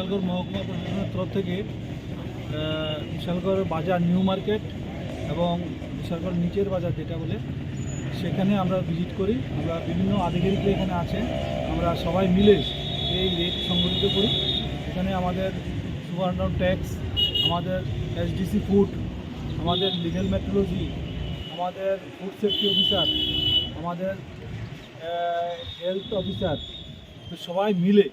বিশালগড় মহকুমা প্রশাসনের তরফ থেকে বিশালগড় বাজার নিউ মার্কেট এবং বিশালগড় নিচের বাজার যেটা বলে, সেখানে আমরা ভিজিট করি। আমরা বিভিন্ন আধিকারিকরা এখানে আছেন আমরা সবাই মিলে এই রেট সংগঠিত করি। এখানে আমাদের সুবর্ণ ট্যাক্স, আমাদের এসডিসি ফুড, আমাদের লিগেল মেট্রোলজি, আমাদের ফুড সেফটি অফিসার, আমাদের হেলথ অফিসার সবাই মিলে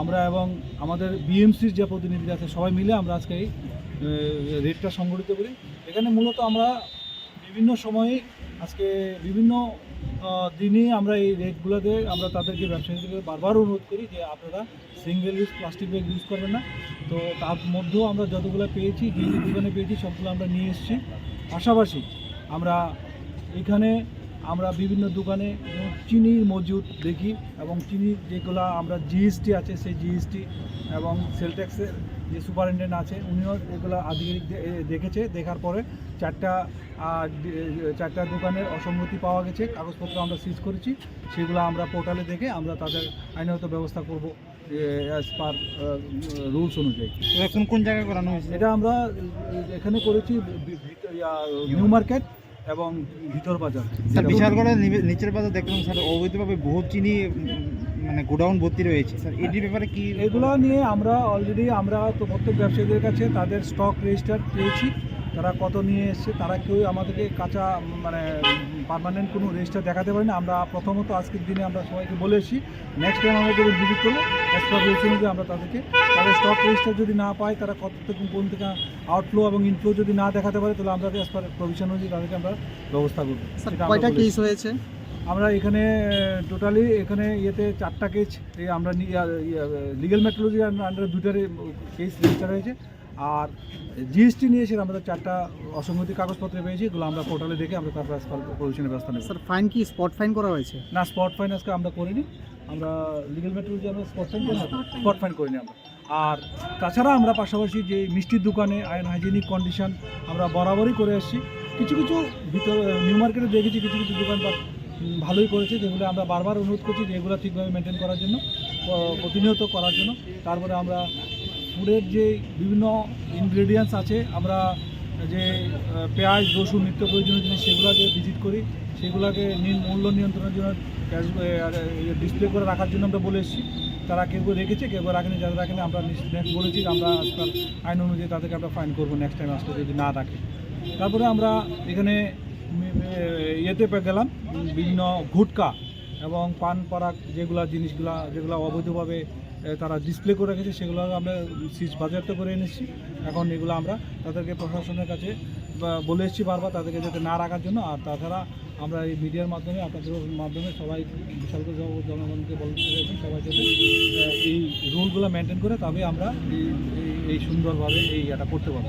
আমরা এবং আমাদের বিএমসির যে প্রতিনিধি আছে, সবাই মিলে আমরা আজকে এই রেটটা সংগঠিত করি। এখানে মূলত আমরা বিভিন্ন সময়ে আজকে বিভিন্ন দিনে আমরা এই রেটগুলোতে আমরা তাদেরকে ব্যবসায়ীদেরকে বারবার অনুরোধ করি যে আপনারা single use, plastic bag use করবেন না। তো তার মধ্যেও আমরা যতগুলো পেয়েছি যে দোকানে পেয়েছি, সবগুলো আমরা নিয়ে এসেছি। পাশাপাশি আমরা এখানে আমরা বিভিন্ন দোকানে চিনির মজুদ দেখি এবং চিনির যেগুলো আমরা জিএসটি আছে সেই জিএসটি এবং সেল ট্যাক্সের যে সুপারিনটেন্ডেন্ট আছে উনিও এগুলো আধিকারিক দেখেছে। দেখার পরে চারটা চারটা দোকানের অসঙ্গতি পাওয়া গেছে কাগজপত্র আমরা সিজ করেছি সেগুলো আমরা পোর্টালে দেখে আমরা তাদের আইনগত ব্যবস্থা করব অ্যাজ পার রুলস অনুযায়ী। কোন কোন জায়গায় করানো হয়েছে? এটা আমরা এখানে করেছি নিউ মার্কেট। এবং ভিতর বাজার। স্যার বিশালগড়ের নিচের বাজার দেখলাম স্যার অবৈধভাবে বহু চিনি মানে গোডাউন ভর্তি রয়েছে। স্যার এটির ব্যাপারে কি এগুলো নিয়ে আমরা অলরেডি আমরা তো প্রত্যেক ব্যবসায়ীদের কাছে তাদের স্টক রেজিস্টার পেয়েছি। তারা কত নিয়ে এসছে তারা কেউ আমাদেরকে কাঁচা মানে পারমানেন্ট কোনো রেজিস্টার দেখাতে পারে না আমরা প্রথমত আজকের দিনে আমরা সবাইকে বলে এসেছি নেক্সট টাইম আমরা যদি ভিজিট করব অ্যাজ পার অনুযায়ী আমরা তাদেরকে তাদের স্টক রেজিস্টার যদি না পায় তারা কত থেকে কোন থেকে আউটফ্লো এবং ইনফ্লো যদি না দেখাতে পারে তাহলে আমরা অ্যাজ পার প্রভিশন অনুযায়ী তাদেরকে আমরা ব্যবস্থা করব। কয়টা কেস হয়েছে? আমরা এখানে টোটালি এখানে ইয়েতে চারটা কেস আমরা লিগেল মেট্রোলজি আন্ডারে দুইটার কেস রেজিস্টার হয়েছে। আর জিএসটি নিয়ে এসে আমরা চারটা অসঙ্গতি কাগজপত্র পেয়েছি এগুলো আমরা পোর্টালে দেখে আমরা তারপর পজিশনের ব্যবস্থা নেব। স্যার ফাইন কি স্পট ফাইন করা হয়েছে? না স্পট ফাইন আজকে আমরা করিনি। আমরা লিগেল মেট্রোলজি আমরা স্পট ফাইন করি স্পট ফাইন করিনি আমরা। আর তাছাড়া আমরা পাশাপাশি যে মিষ্টির দোকানে আয়ন হাইজেনিক কন্ডিশন আমরা বরাবরই করে আসছি। কিছু কিছু ভিতর নিউ মার্কেটে দেখেছি কিছু কিছু দোকানপাট ভালোই করেছে যেগুলো আমরা বারবার অনুরোধ করছি যে এগুলো ঠিকভাবে মেনটেন করার জন্য প্রতিনিয়ত করার জন্য। তারপরে আমরা ফুডের যে বিভিন্ন ইনগ্রেডিয়েন্টস আছে, আমরা যে পেঁয়াজ, রসুন নিত্য প্রয়োজনীয় জিনিস সেগুলোকে ভিজিট করি, সেগুলোকে মূল্য নিয়ন্ত্রণের জন্য ডিসপ্লে করে রাখার জন্য আমরা বলে এসেছি। তারা কেউ রেখেছে, কেউ রাখেনি, যারা রাখেনি আমরা নেক্সট বলেছি আমরা আজকাল আইন অনুযায়ী তাদেরকে আমরা ফাইন করব নেক্সট টাইম আসলে যদি না রাখে। তারপরে আমরা এখানে ইয়েতে গেলাম, বিভিন্ন গুটকা। এবং পান পরাগ যেগুলো জিনিসগুলা, যেগুলো অবৈধভাবে তারা ডিসপ্লে করে রেখেছে, সেগুলো আমরা সিজ বাজারতে করে এনেছি। এখন এগুলো আমরা তাদেরকে প্রশাসনের কাছে বলে এসেছি বারবার তাদেরকে যাতে না রাখার জন্য। আর তাছাড়া আমরা এই মিডিয়ার মাধ্যমে, আপনাদের মাধ্যমে সবাই, বিশাল জনগণকে বলতে চাইছি সবাই যাতে এই রুলগুলো মেনটেন করে তবে আমরা এই সুন্দরভাবে এই এটা করতে পারব।